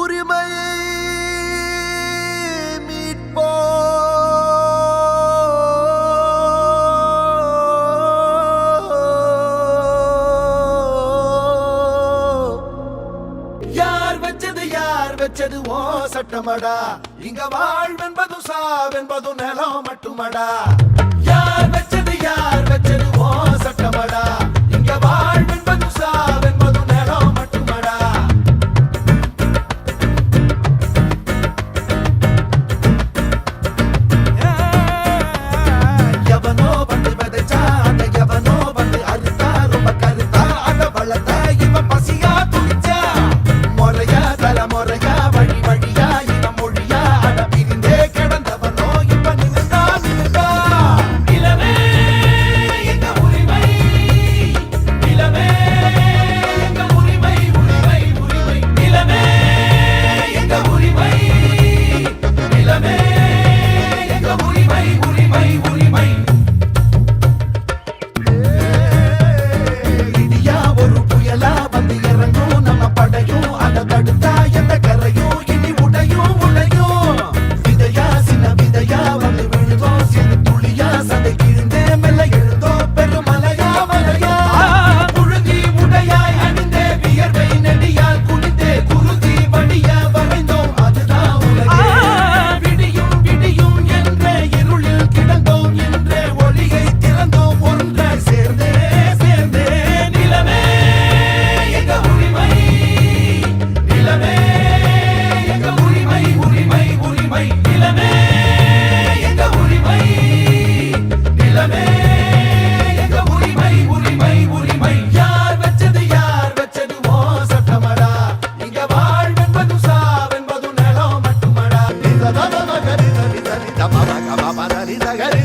உரிமையை மீட்போ யார் வச்சது யார் வச்சது? ஓ சட்டமடா. இங்க வாழ்வென்பதும் சாவென்பதும் நிலம் மட்டுமடா. யார் வச்சது யார் வச்சது? దని దమ దగ మమ దని దగరి